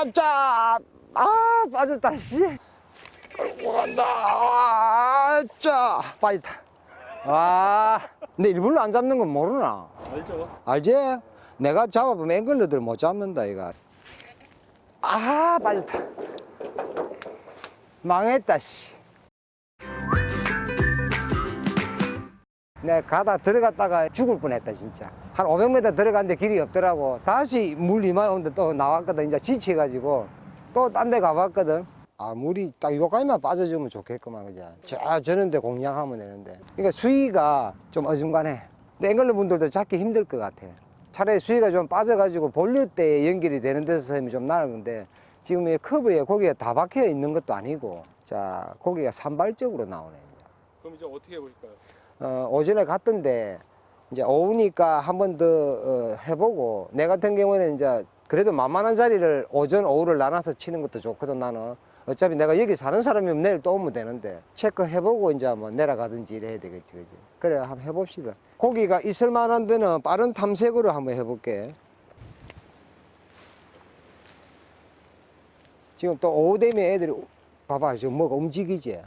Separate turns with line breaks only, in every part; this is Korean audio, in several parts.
아짜 아 빠졌다 씨. 끌고 간다. 아짜 빠졌다. 와 근데 일부러 안 잡는 건 모르나?
알죠?
알지? 내가 잡아보면 앵글러들 못 잡는다 이거. 아 빠졌다. 망했다 씨 내가 가다 들어갔다가 죽을 뻔했다 진짜. 한 500m 들어갔는데 길이 없더라고. 다시 물 이마에 오는데 또 나왔거든 이제 지쳐가지고. 또 딴 데 가봤거든. 아 물이 딱 요까지만 빠져주면 좋겠구만 그죠? 저 저런 데 공략하면 되는데. 그러니까 수위가 좀 어중간해. 근데 앵글러 분들도 잡기 힘들 것 같아. 차라리 수위가 좀 빠져가지고 본류 때 연결이 되는 데서 하면 좀 나을 건데 지금 이 커브에 고기가 다 박혀 있는 것도 아니고 자 고기가 산발적으로 나오네.
그럼 이제 어떻게 해보실까요?
어, 오전에 갔던데 이제 오후니까 한 번 더 어, 해보고 내 같은 경우에는 이제 그래도 만만한 자리를 오전 오후를 나눠서 치는 것도 좋거든 나는. 어차피 내가 여기 사는 사람이면 내일 또 오면 되는데 체크해보고 이제 뭐 내려가든지 이래야 되겠지 그지? 그래 한번 해봅시다. 고기가 있을 만한 데는 빠른 탐색으로 한번 해볼게. 지금 또 오후 되면 애들이 봐봐 지금 뭐가 움직이지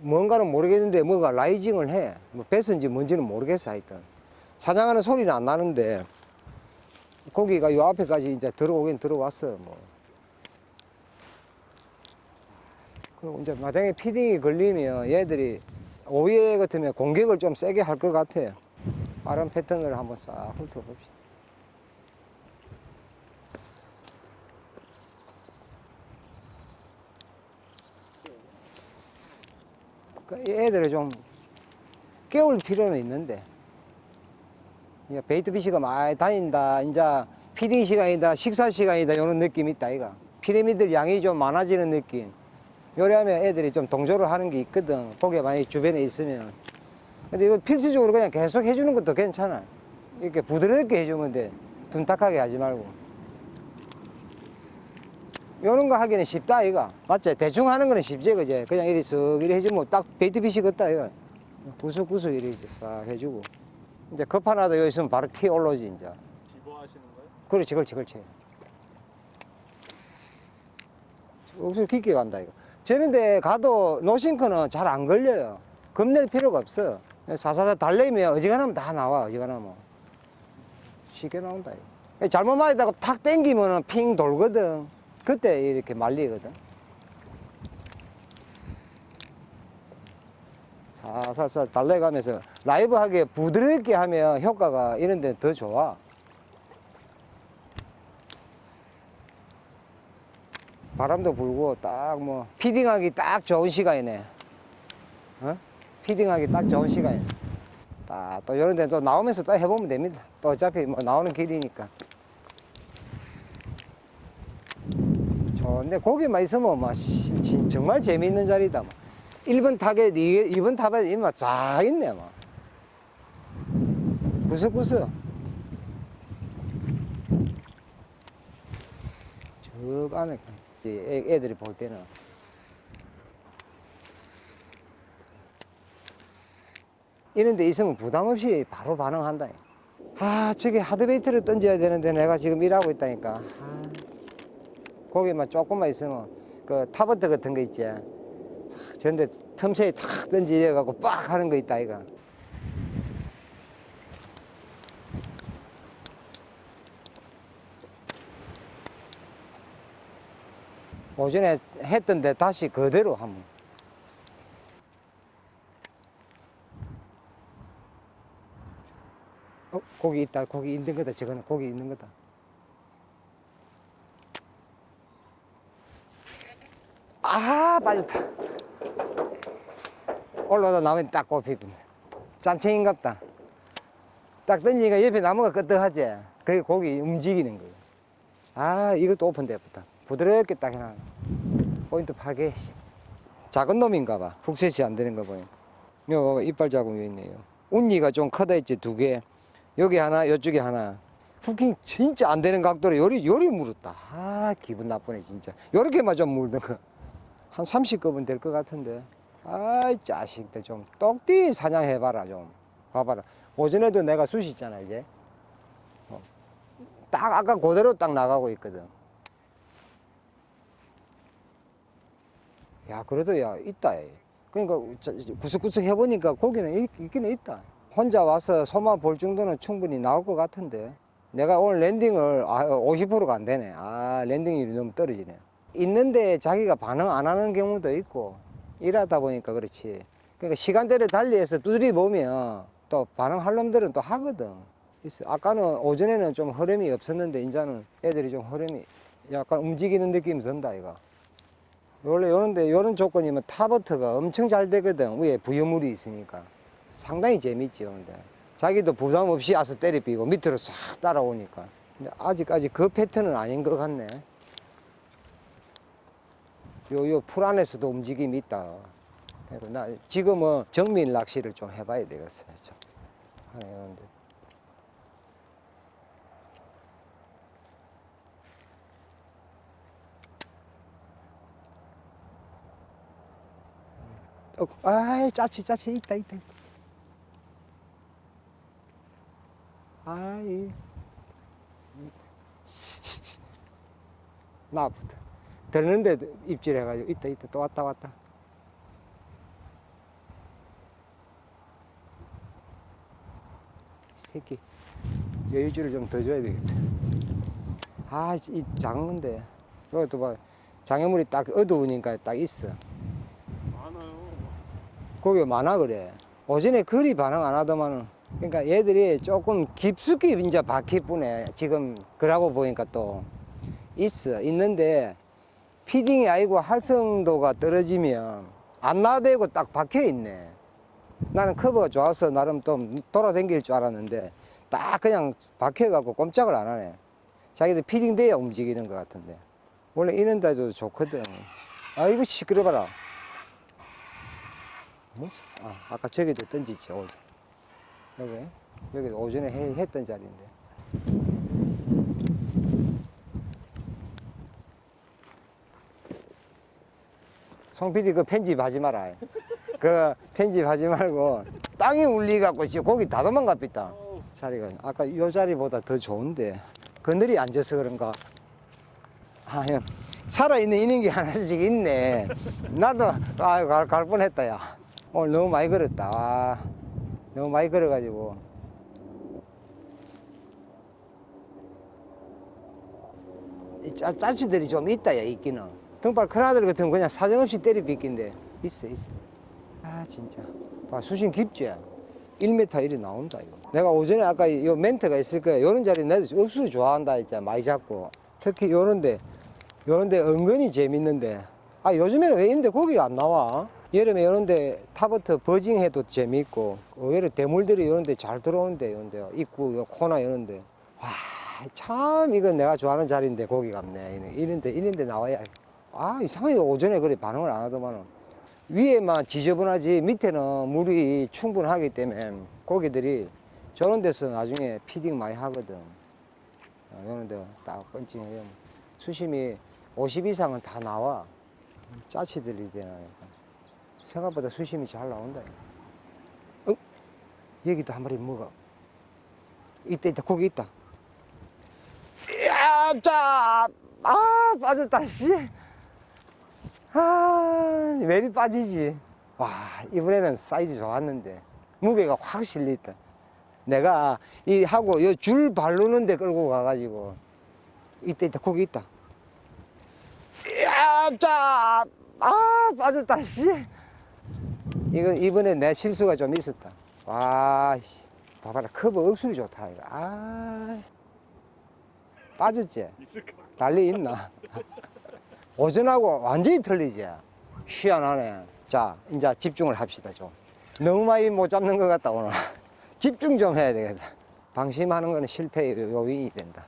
뭔가는 모르겠는데 뭐가 라이징을 해. 뭐 뱃인지 뭔지는 모르겠어 하여튼. 사냥하는 소리는 안 나는데 고기가 요 앞에까지 이제 들어오긴 들어왔어 뭐. 그리고 이제 마당에 피딩이 걸리면 얘들이 오후에 같으면 공격을 좀 세게 할 것 같아. 빠른 패턴을 한번 싹 훑어봅시다. 애들을 좀 깨울 필요는 있는데. 베이트 비시가 많이 다닌다. 이제 피딩 시간이다 식사 시간이다 이런 느낌이 있다 이가 피라미드 양이 좀 많아지는 느낌. 요래하면 애들이 좀 동조를 하는 게 있거든. 고개 만약에 주변에 있으면. 근데 이거 필수적으로 그냥 계속 해주는 것도 괜찮아. 이렇게 부드럽게 해주면 돼. 둔탁하게 하지 말고 요런 거 하기는 쉽다 이거. 맞지? 대충 하는 거는 쉽지 그제 그냥 이리 쓱 이리 해주면 딱 베이트 빛이 걷다 이거. 구석구석 이리 싹 해주고. 이제 컵 하나 더 여기 있으면 바로 티 올라오지 이제.
집어하시는 거예요?
그렇지 그렇지 그렇지. 옥수수 깊게 간다 이거. 저런데 가도 노싱크는 잘 안 걸려요. 겁낼 필요가 없어. 사사사 달래면 어지간하면 다 나와 어지간하면. 쉽게 나온다 이거. 잘못 맞다가 탁 땡기면 핑 돌거든 그때 이렇게 말리거든 살살살 달래가면서 라이브하게 부드럽게 하면 효과가 이런 데더 좋아 바람도 불고 딱 뭐 피딩하기 딱 좋은 시간이네. 어? 피딩하기 딱 좋은 시간이네. 딱 또 이런 데 또 나오면서 또 해보면 됩니다. 또 어차피 뭐 나오는 길이니까. 좋은데 고기만 있으면 막 씨, 진- 정말 재미있는 자리다. 뭐. 1번 타겟, 2번 타겟 이만 쫙 있네. 막. 구석구석. 저 안에 이 애- 애들이 볼 때는 이런 데 있으면 부담 없이 바로 반응한다. 아, 저기 하드베이트를 던져야 되는데 내가 지금 일하고 있다니까. 아, 거기만 조금만 있으면 그 타버트 같은 거 있지. 싹 전데 틈새에 탁 던지려갖고 빡 하는 거 있다, 이거. 오전에 했던데 다시 그대로 한번. 어, 고기 있다. 고기 있는 거다. 저거는 고기 있는 거다. 아, 빠졌다. 올라오다 나면 딱 꼽히군. 짠챙인갑다. 딱 던지니까 옆에 나무가 끄떡하지. 그게 고기 움직이는 거예요. 아, 이것도 오픈돼부터 부드럽게 딱 해놔. 포인트 파괴. 작은 놈인가 봐. 훅셋이 안 되는 거 보니. 요 이빨 자국이 있네요. 운니가 좀 커다 있지, 두 개. 여기 하나, 이쪽에 하나. 후킹 진짜 안 되는 각도로 요리, 요리 물었다. 아, 기분 나쁘네, 진짜. 요렇게만 좀 물던 거. 한 30급은 될 것 같은데. 아이, 자식들 좀 똑띠 사냥해봐라, 좀. 봐봐라. 오전에도 내가 쑤시 있잖아, 이제. 어. 딱 아까 그대로 딱 나가고 있거든. 야 그래도 야 있다 그러니까 자- 구석구석 해보니까 고기는 있, 있기는 있다 혼자 와서 소마 볼 정도는 충분히 나올 것 같은데 내가 오늘 랜딩을 아, 50%가 안 되네 아 랜딩률이 너무 떨어지네 있는데 자기가 반응 안 하는 경우도 있고 일하다 보니까 그렇지. 그러니까 시간대를 달리해서 두드리 보면 또 반응할 놈들은 또 하거든. 아까는 오전에는 좀 흐름이 없었는데 이제는 애들이 좀 흐름이 약간 움직이는 느낌이 든다 이거. 원래 요런데 요런 조건이면 타버트가 엄청 잘 되거든 위에 부여물이 있으니까. 상당히 재밌지 요런데. 자기도 부담 없이 와서 때리 비고 밑으로 싹 따라오니까. 근데 아직까지 그 패턴은 아닌 것 같네 요요 풀 안에서도 움직임이 있다. 그리고 나 지금은 정밀 낚시를 좀 해봐야 되겠어요 좀. 하네 요런데 어, 아이 짜치 짜치. 있다 있다 있다. 아이. 나부터 들는데 입질해가지고 있다 있다 또 왔다 왔다 새끼 여유줄을 좀 더 줘야 되겠다 아 이 작은데 이것도 봐 장애물이 딱 어두우니까 딱 있어
많아요.
거기 많아 그래. 오전에 거리 반응 안 하더만은. 그러니까 얘들이 조금 깊숙이 이제 박힐 뿐에 지금 그러고 보니까 또 있어. 있는데 피딩이 아니고 활성도가 떨어지면 안 나대고 딱 박혀 있네. 나는 커버가 좋아서 나름 좀 돌아다닐 줄 알았는데 딱 그냥 박혀갖고 꼼짝을 안 하네. 자기들 피딩 돼야 움직이는 것 같은데. 원래 이런 데도 좋거든. 아이고 시끄러워라. 뭐지? 아, 아까 저기도 던지지, 오전. 여기, 여기 오전에 해, 했던 자리인데. 송 PD 그 편집하지 마라. 그 편집하지 말고 땅이 울리갖고 지금 고기 다.
어우,
자리가 아까 요 자리보다 더 좋은데 그늘이 앉아서 그런가? 아, 야, 살아있는 인형이 하나씩 있네. 나도 아유 갈, 갈 뻔했다 야. 오늘 너무 많이 걸었다. 아, 너무 많이 걸어가지고. 이 짜, 짜치들이 좀 있다 야 있기는. 등발 큰 아들 같으면 그냥 사정없이 때리 빗긴데 있어 있어. 아 진짜. 봐 수심 깊지? 1m 이리 나온다 이거. 내가 오전에 아까 요 멘트가 있을 거야. 요런 자리 내도 억수로 좋아한다 했잖아. 많이 잡고. 특히 요런데 요런데 은근히 재밌는데. 아 요즘에는 왜 이런데 고기가 안 나와? 여름에 요런데 타버트 버징해도 재밌고 의외로 대물들이 요런데 잘 들어오는데 요런데 입구 요 코나 요런데 와 참 이건 내가 좋아하는 자리인데 고기가 없네 이런데 이런데 나와야 아 이상하게 오전에 그래 반응을 안 하더만은 위에만 지저분하지 밑에는 물이 충분하기 때문에 고기들이 저런 데서 나중에 피딩 많이 하거든. 어, 이런 데딱 펀칭해요. 수심이 50 이상은 다 나와. 짜치 들이 되나니까. 생각보다 수심이 잘 나온다. 어? 여기도 한 마리 먹어. 있다, 있다, 고기 있다. 야, 짜! 아, 빠졌다, 씨. 아, 매리 빠지지. 와, 이번에는 사이즈 좋았는데, 무게가 확 실렸다. 내가 이 하고 요줄 바르는데 끌고 가가지고, 이때 있다, 거기 있다. 야, 짜! 아, 빠졌다, 씨. 이건 이번에 내 실수가 좀 있었다. 와, 씨. 봐봐라, 커버 억수로 좋다, 이거. 아, 빠졌지?
있을까?
달리 있나? 오전하고 완전히 틀리지? 희한하네. 자, 이제 집중을 합시다, 좀. 너무 많이 못 잡는 것 같다, 오늘. 집중 좀 해야 되겠다. 방심하는 거는 실패의 요인이 된다.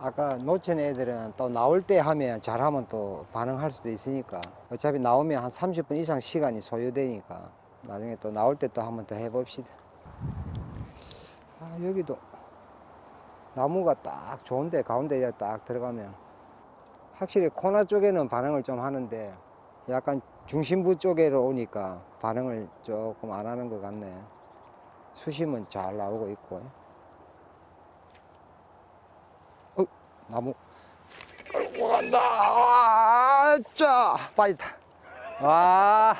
아까 놓친 애들은 또 나올 때 하면 잘하면 또 반응할 수도 있으니까 어차피 나오면 한 30분 이상 시간이 소요되니까 나중에 또 나올 때 또 한번 더 해봅시다. 아, 여기도 나무가 딱 좋은데 가운데에 딱 들어가면 확실히 코나 쪽에는 반응을 좀 하는데 약간 중심부 쪽으로 오니까 반응을 조금 안 하는 것 같네. 수심은 잘 나오고 있고. 어, 나무 끌고 간다. 아, 짜 빠졌다. 와,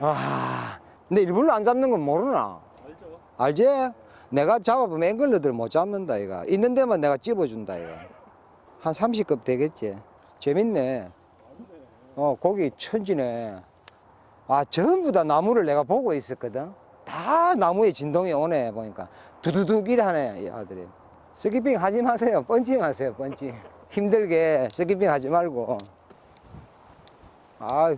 와. 근데 일부러 안 잡는 건 모르나?
알죠?
알지? 내가 잡아보면 앵글러들 못 잡는다 이가 있는 데만 내가 찝어준다 이가 한 30급 되겠지. 재밌네. 어 고기 천지네. 아 전부 다 나무를 내가 보고 있었거든. 다 나무에 진동이 오네 보니까. 두두둑 이하네 이 아들이. 스키핑 하지 마세요. 펀칭 하세요 펀칭 힘들게 스키핑 하지 말고. 아유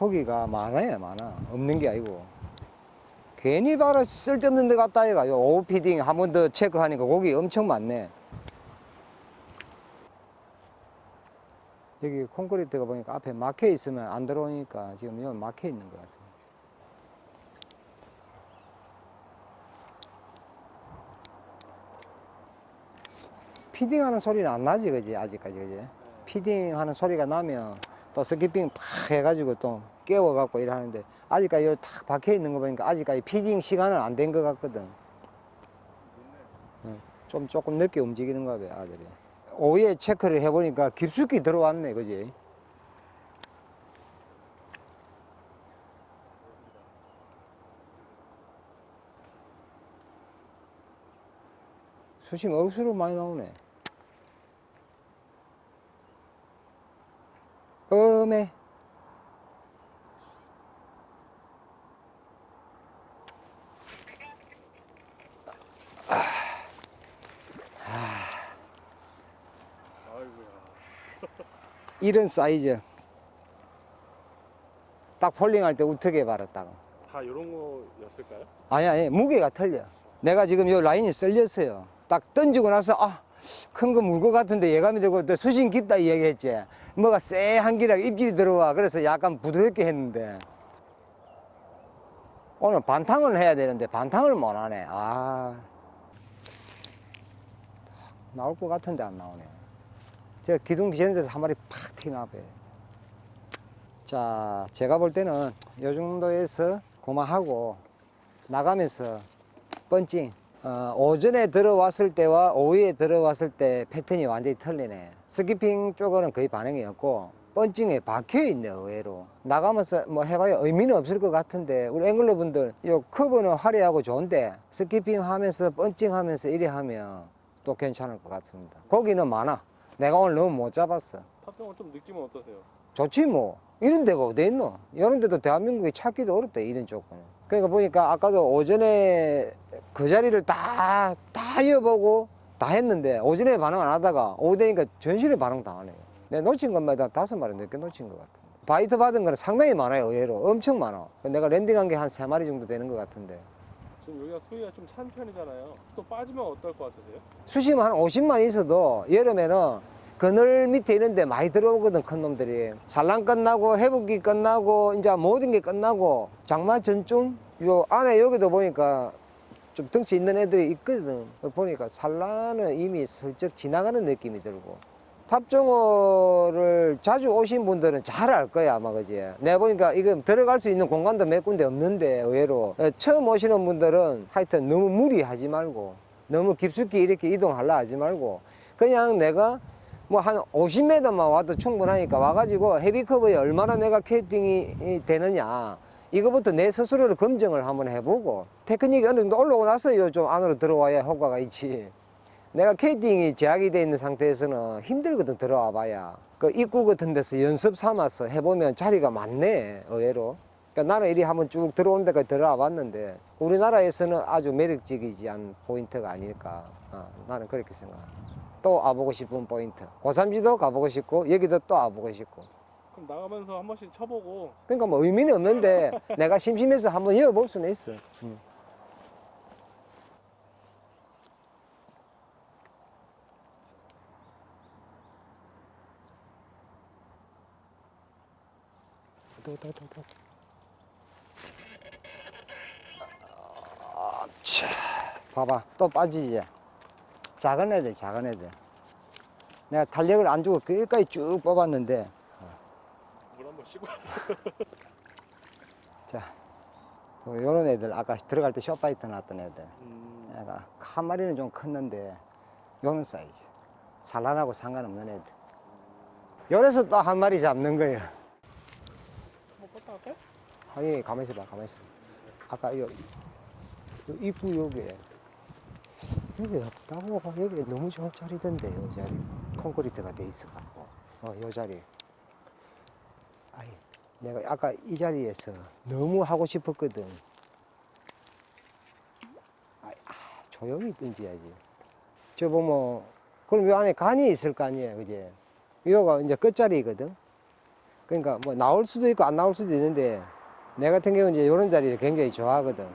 고기가 많아요, 많아. 없는 게 아니고. 괜히 봐라, 쓸데없는 데 갔다 해가. 요 오피딩 한 번 더 체크하니까 고기 엄청 많네. 여기 콘크리트가 보니까 앞에 막혀 있으면 안 들어오니까 지금 여기 막혀 있는 것 같아요. 피딩 하는 소리는 안 나지, 그지? 아직까지, 그지? 피딩 하는 소리가 나면 또 스키핑 팍 해가지고 또 깨워갖고 이래 하는데 아직까지 여기 탁 박혀 있는 거 보니까 아직까지 피딩 시간은 안 된 것 같거든. 응, 좀 조금 늦게 움직이는가 봐, 아들이. 오후에 체크를 해보니까 깊숙이 들어왔네, 그지? 수심 억수로 많이 나오네. 음에
아이고야.
이런 사이즈. 딱 폴링할 때 우트게 바랐다가
다 이런 거였을까요?
아니 아니 무게가 틀려. 내가 지금 요 라인이 썰렸어요. 딱 던지고 나서 아 큰 거 물 것 같은데 예감이 들고 또 수심 깊다 이 얘기했지 뭐가 쎄한 기라 입질이 들어와. 그래서 약간 부드럽게 했는데. 오늘 반탕을 해야 되는데 반탕을 못 하네. 아. 나올 것 같은데 안 나오네. 저 기둥 기전에서 한 마리 팍 튀나배 자 제가 볼 때는 요 정도에서 고마하고 나가면서 펀칭 어, 오전에 들어왔을 때와 오후에 들어왔을 때 패턴이 완전히 틀리네 스키핑 쪽은 거의 반응이 없고 펀칭에 박혀있네 의외로. 나가면서 뭐 해봐야 의미는 없을 것 같은데 우리 앵글러 분들 요 커브는 화려하고 좋은데 스키핑 하면서 펀칭 하면서 이래 하면 또 괜찮을 것 같습니다. 고기는 많아. 내가 오늘 너무 못 잡았어.
탑승은 좀 느낌은 어떠세요?
좋지 뭐. 이런 데가 어디 있노? 이런 데도 대한민국에 찾기도 어렵다 이런 조건은. 그러니까 보니까 아까도 오전에 그 자리를 다 다 이어보고 다 했는데 오전에 반응 안 하다가 오후 되니까 전신에 반응 다 하네요. 내가 놓친 것마다 다섯 마리 늦게 놓친 것 같은데. 바이트 받은 거는 상당히 많아요 의외로. 엄청 많아. 내가 랜딩한 게 한 세 마리 정도 되는 것 같은데.
지금 여기가 수위가 좀 찬 편이잖아요. 또 빠지면 어떨 것 같으세요?
수심 한 50만 있어도 여름에는 그늘 밑에 있는데 많이 들어오거든 큰 놈들이. 산란 끝나고 해북기 끝나고 이제 모든 게 끝나고 장마 전쯤 요 안에 여기도 보니까 좀 덩치 있는 애들이 있거든. 보니까 산란은 이미 슬쩍 지나가는 느낌이 들고. 탑정어를 자주 오신 분들은 잘 알 거야 아마 그지? 내가 보니까 이거 들어갈 수 있는 공간도 몇 군데 없는데 의외로. 어, 처음 오시는 분들은 하여튼 너무 무리하지 말고 너무 깊숙이 이렇게 이동하려 하지 말고 그냥 내가 뭐 한 50m만 와도 충분하니까 와가지고 헤비커브에 얼마나 내가 캐스팅이 되느냐 이거부터 내 스스로를 검증을 한번 해보고 테크닉이 어느 정도 올라오고 나서 좀 안으로 들어와야 효과가 있지. 내가 캐스팅이 제약이 돼 있는 상태에서는 힘들거든 들어와 봐야. 그 입구 같은 데서 연습 삼아서 해보면 자리가 많네 의외로. 그러니까 나는 이리 한번 쭉 들어오는 데까지 들어와 봤는데 우리나라에서는 아주 매력적이지 않은 포인트가 아닐까. 어, 나는 그렇게 생각해. 또 와보고 싶은 포인트. 고삼지도 가보고 싶고 여기도 또 와보고 싶고
그럼 나가면서 한 번씩 쳐보고.
그러니까 뭐 의미는 없는데 내가 심심해서 한번 이어볼 수는 있어. 음. 아, 차. 봐봐 또 빠지지. 작은 애들 작은 애들. 내가 탄력을 안 주고 끝까지 쭉 뽑았는데
쉬고
자 요런 애들 아까 들어갈 때 쇼파이트 났던 애들.
음.
애가 한 마리는 좀 컸는데 요런 사이즈. 산란하고 상관없는 애들. 요래서 또 한 마리 잡는 거예요.
껐다 할까요?
아니 가만히 있어봐 가만히 있어봐 아까 요, 요 입구 요게 여기 없다고 여기 너무 좋은 자리던데 요 자리 콘크리트가 돼 있어 갖고 어 요 자리 아이 내가 아까 이 자리에서 너무 하고 싶었거든 아이, 아, 조용히 던져야지 저 보면 그럼 요 안에 간이 있을 거 아니에요 그제 요가 이제 끝자리거든 그러니까 뭐 나올 수도 있고 안 나올 수도 있는데 내 같은 경우는 이제 이런 자리를 굉장히 좋아하거든.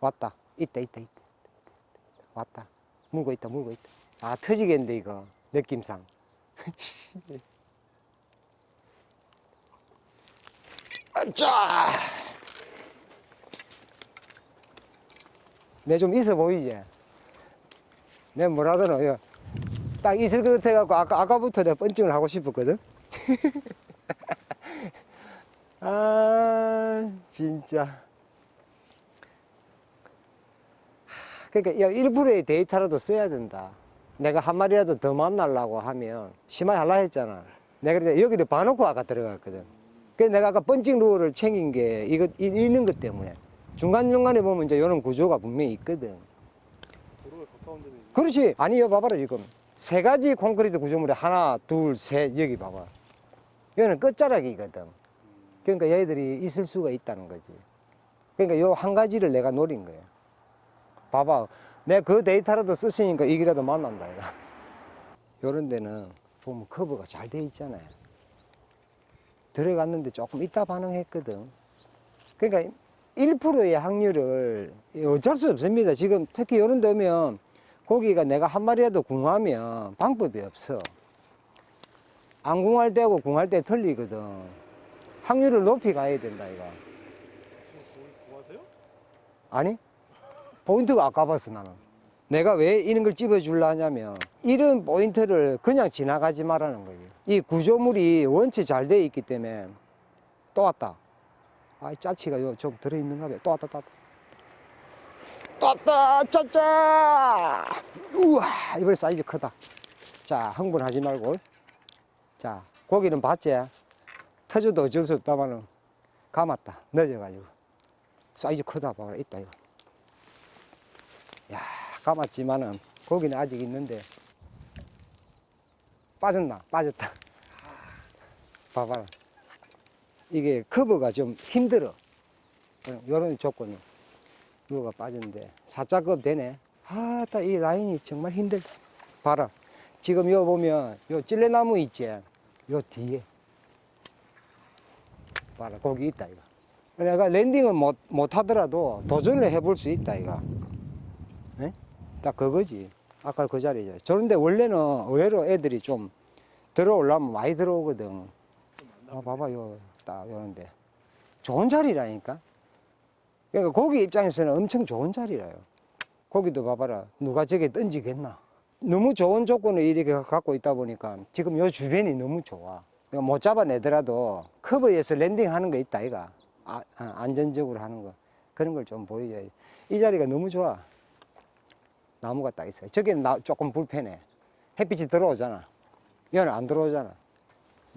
왔다. 있다, 있다, 있다. 왔다. 물고 있다, 물고 있다. 아, 터지겠는데, 이거. 느낌상. 자! 내 좀 있어 보이지? 내 뭐라더라, 이거. 딱 있을 것 같아갖고 아까, 아까부터 내가 펀칭을 하고 싶었거든. 아, 진짜. 하, 그러니까 야, 일부러의 데이터라도 써야 된다. 내가 한 마리라도 더 만나려고 하면 심하게 할라 했잖아. 내가 그래 여기를 봐놓고 아까 들어갔거든. 그래서 내가 아까 펀칭 룰을 챙긴 게 이거 이- 있는 것 때문에 중간중간에 보면 이제 이런 구조가 분명히 있거든. 그렇지. 아니, 이거 봐봐라, 지금. 세 가지 콘크리트 구조물에 하나, 둘, 셋, 여기 봐봐. 여기는 끝자락이거든. 그러니까 얘들이 있을 수가 있다는 거지. 그러니까 요 한 가지를 내가 노린 거야. 봐봐. 내가 그 데이터라도 쓰시니까 이기라도 만난다, 이거. 요런 데는 보면 커버가 잘 돼 있잖아요. 들어갔는데 조금 이따 반응했거든. 그러니까 1%의 확률을 어쩔 수 없습니다. 지금 특히 이런 데 오면 고기가 내가 한 마리라도 궁하면 방법이 없어. 안 궁할 때하고 궁할 때 틀리거든. 확률을 높이 가야 된다, 이거. 아니? 포인트가 아까웠어, 나는. 내가 왜 이런 걸 집어주려 하냐면, 이런 포인트를 그냥 지나가지 말라는 거예요. 이 구조물이 원체 잘 돼 있기 때문에, 또 왔다. 아, 짜치가 요 좀 들어있는가 봐. 또 왔다, 또 왔다. 또 왔다, 짜짜! 우와, 이번에 사이즈 크다. 자, 흥분하지 말고. 자, 고기는 봤지? 터져도 어쩔 수 없다마는, 감았다. 늦어가지고. 사이즈 크다 봐라 있다 이거 야 감았지만은 고기는 아직 있는데. 빠졌나? 빠졌다. 봐봐라 이게 커버가 좀 힘들어. 요런 조건이. 이거가 빠졌는데. 살짝급 되네. 아따 이 라인이 정말 힘들다 봐라. 지금 요 보면 요 찔레나무 있지? 요 뒤에. 봐라. 거기 있다 이거. 내가 랜딩은 못, 못 하더라도 도전을 해볼 수 있다, 이거. 네? 딱 그거지. 아까 그 자리죠. 저런데 원래는 의외로 애들이 좀 들어오려면 많이 들어오거든. 아, 봐봐요. 딱 요런데. 좋은 자리라니까. 그러니까 고기 입장에서는 엄청 좋은 자리라요. 고기도 봐봐라. 누가 저게 던지겠나. 너무 좋은 조건을 이렇게 갖고 있다 보니까 지금 요 주변이 너무 좋아. 그러니까 못 잡아내더라도 커버에서 랜딩하는 거 있다, 이가. 아, 아, 안전적으로 하는 거 그런 걸 좀 보여줘야지 이 자리가 너무 좋아 나무가 딱 있어요. 저기는 나, 조금 불편해. 햇빛이 들어오잖아. 여기는 안 들어오잖아.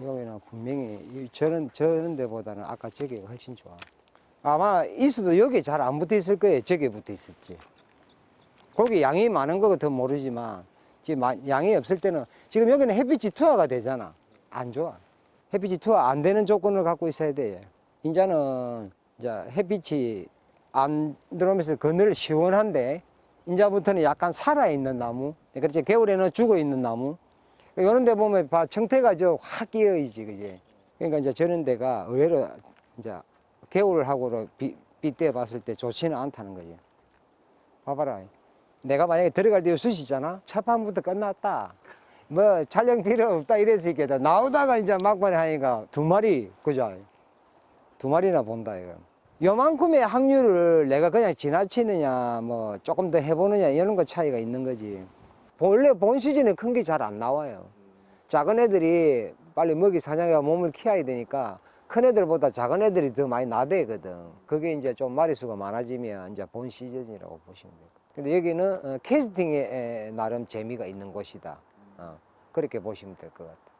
여기는 분명히 이- 저런 저런 데보다는 아까 저기가 훨씬 좋아. 아마 있어도 여기 잘 안 붙어 있을 거예요. 저기 붙어 있었지. 거기 양이 많은 거가 더 모르지만 지금 마- 양이 없을 때는 지금 여기는 햇빛이 투하가 되잖아. 안 좋아. 햇빛이 투하 안 되는 조건을 갖고 있어야 돼. 이제는 이제 햇빛이 안 들어오면서 그늘 시원한데 이제부터는 약간 살아있는 나무. 그렇지. 겨울에는 죽어있는 나무. 이런 데 보면 봐 청태가 저확 끼어 있지 그지? 그러니까 이제 저런 데가 의외로 이제 겨울하고로 비, 빗대 봤을 때 좋지는 않다는 거지. 봐봐라. 내가 만약에 들어갈 때 쑤시잖아? 첫 판부터 끝났다. 뭐 촬영 필요 없다 이랬으니까 나오다가 이제 막판에 하니까 두 마리 그죠? 두 마리나 본다 이거. 요만큼의 확률을 내가 그냥 지나치느냐 뭐 조금 더 해보느냐 이런 거 차이가 있는 거지. 원래 본 시즌에 큰 게 잘 안 나와요. 작은 애들이 빨리 먹이 사냥해 몸을 키워야 되니까 큰 애들보다 작은 애들이 더 많이 나대거든. 그게 이제 좀 마리수가 많아지면 이제 본 시즌이라고 보시면 돼요. 근데 여기는 어, 캐스팅에 에, 나름 재미가 있는 곳이다. 어, 그렇게 보시면 될 것 같아요.